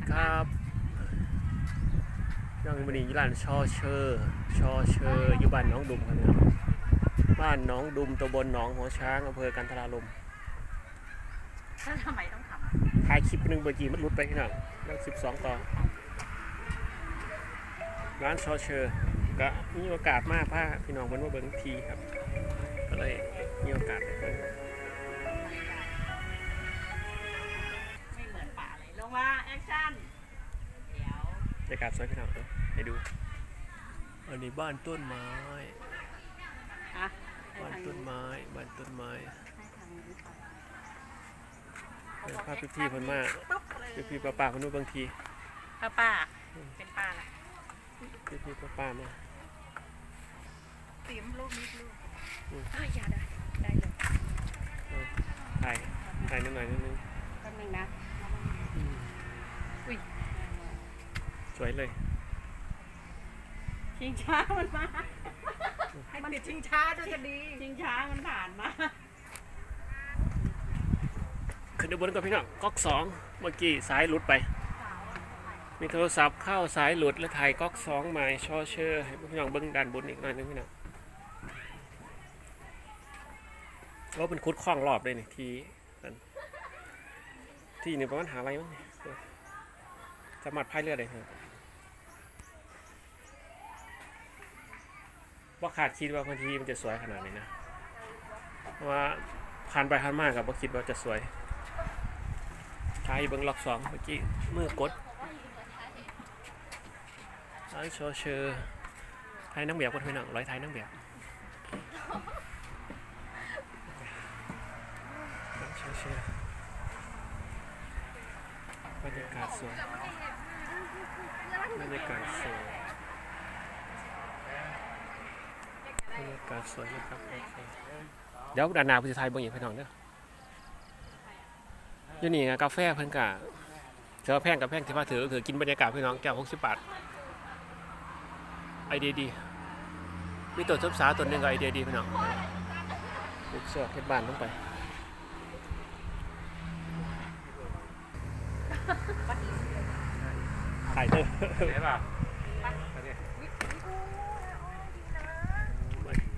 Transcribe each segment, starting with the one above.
ดีครับยังมันนี้ร้านชอเชอร์ชอเชอร์อยู่บ้านหน้องดุมครับเนี่ยบ้านหน้องดุมตำบลหนองหัวช้างอำเภอกันทรารมถ้าทำไมต้องทถ่ายคลิปหนึ่งเมื่อกี้มันหลุดไปที่หน่อยแล้วสิบสองต่อ ร้านชอเชอร์ก็มีโอกาสมากพาพี่น้องมันมาเบิ่งทีครับ ก็เลยมีโอกาสไปเบิ่ง รรยากาศสวยพี่น้องเอ้ยให้ดู อันนี้บ้านต้นไม้ อะบ้านต้นไม้ บ้านต้นไม้ให้ทางนี้ก่อนเดี๋ยวพาพี่ๆเพิ่นมาปุ๊บเลยพี่ๆป้าๆเพิ่นมาบางทีป้าป้าเป็นป้าละพี่ๆป้าๆมาเตรียมลูกนิดลูกอืมเอ้ยอย่าได้ได้เลยถ่ายถ่ายนิดหน่อยนิดนึงแป๊บนึงนะ อุ้ย ส วยเลย ชิงช้ามันมา ให้มันชิงช้าด้วยก็ดี ชิงช้ามันผ่านมา ขึ้นไปบนกับพี่น้องก๊อกสองเมื่อกี้สายหลุดไป มีโทรศัพท์เข้าสายหลุดแล้วถ่ายก๊อกสองหมายชอเชอร์ให้พี่น้องเบิ้งด้านบนอีกหน่อยนึงพี่น้องว่าเป็นคุดคล้องรอบเลยนี่ทีนั่นที่นี่ประมาณหาอะไรมั้งเนี่ยสามารถพายเรือได้ครับ ว่าขาดคิดว่าบางทีมันจะสวยขนาดนี้นะว่าผ่านไปผ่านมากับว่าคิดว่าจะสวยทายเบิ้งล็อกสองเมื่อกี้มือกดไอ้โชเชอร์ไทยนังแบบกันพี่น้องร้อยไทยนังแบบโชเชอร์บรรยากาศสวยบรรยากาศสวยบรรยา กาศสวยนะครับโอเคเดี๋ยวด้านหน้าพุทธไทยเบางอย่างพี่น้องเด้ออยู่นี่นะกาแฟเพิ่นกะเจอแพงกับแพงที่ว่าถือคือกินบรรยากาศพี่น้องแก้วหกสิบบาทไอเดียดีมีตัวทับษาตัวหนึ่งก็ไอเดียดีพี่น้องลูกเสือเฮ็ดบ้านลงไปถ่ายเถอะใช่ป่ะ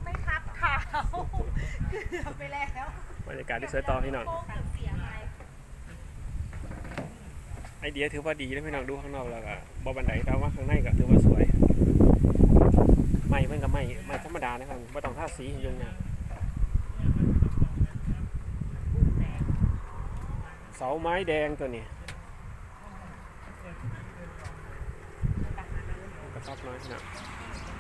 ไม่พักขาว เกือบไปแล้วบรรยากาศที่สวยต่อพี่น้องโค้งกับเสียงอะไรไอเดียถือว่าดีนะพี่น้องดูข้างนอกแล้วก็บบันไดแต่ว่าข้างในก็ถือว่าสวยไม่เพิ่นกับไม่ไม่ธรรมดานะครับไม่ต้องท่าสีอยังเนี่ยเสาไม้แดงตัวนี้กระต๊อบน้อยพี่น้องเ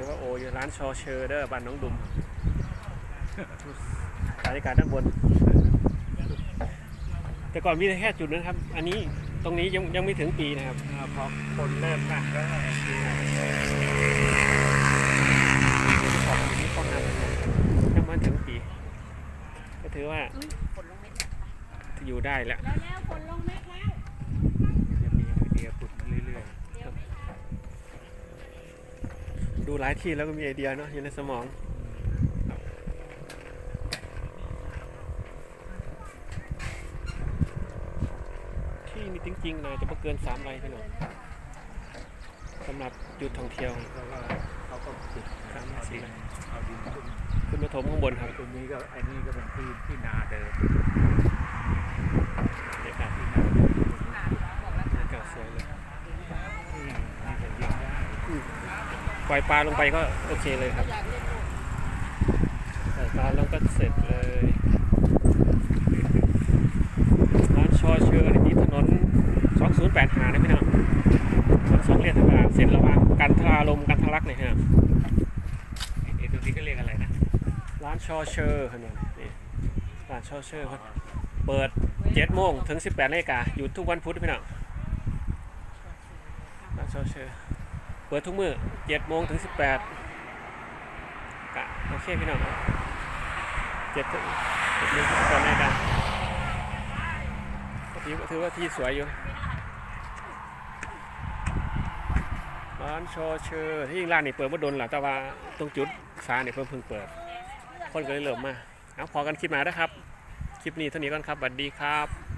รียกว่าโออยู่ร้านชอเชอร์เด้อบ้านน้องดุมบรรยากาศด้านบน แต่ก่อนมีแค่จุดนั้นครับ อันนี้ตรงนี้ยังยังไม่ถึงปีนะครับอ่าพอคนเริ่มหนักแล้วของนี้ป้องกันยังไม่ถึงปี ก็ถือว่าอุ๊ยฝนลงเม็ดแล้วอยู่ได้แล้วแล้วแล้วฝนลงเม็ดแล้วจะมีไอเดียปุดมาเรื่อย ดูหลายที่แล้วก็มีไอเดียเนาะอยู่ในสมองที่นี่จริงๆนะจะไม่เกินสามไร่พี่น้องสำหรับจุดท่องเที่ยวๆเพราะว่าเขาก็ขุดสามไร่เอาสี่ดินไร่เอาดินขึ้นขึ้นมาถมข้างบนครับตรงนี้ก็ไอ้นี่ก็เป็นที่ที่นาเดิมบรรยากาศที่นาบอกแล้วบรรยากาศสวยเลยที่นี่จะยิงได้ ปล่อยปลาลงไปก็โอเคเลยครับอยากเล่นลูกปล่อยปลาแล้วก็เสร็จเลยร้านชอเชอร์ที่ถนน 2085นะพี่น้องถนนสองเลนธรรมดาเส้นระหว่างกันทราลมกันทะลักเนี่ยฮะไอ้ตรงนี้ก็เรียกอะไรนะ ร้านชอเชอร์ถนนนี่ร้านชอเชอร์เปิด7โมงถึง 18นาฬิกาอยู่ทุกวันพุธพี่น้องร้านชอเชอร์ เปิดทุกมือ7โมงถึง18กะโอเคพี่น้องเจ็ดถึงเจ็ดโมงถึง18นาฬิกาถือถือว่าที่สวยอยู่ร้านโชเชอร์ที่ร้านนี่เปิดมาโดนหละแต่ว่าตรงจุดสาเนี่ยเพิ่งเพิ่งเปิด คนก็เลยเริ่มมาเอาพอกันคลิปหนานะครับ คลิปนี้เท่านี้ก่อนครับสวัสดีครับ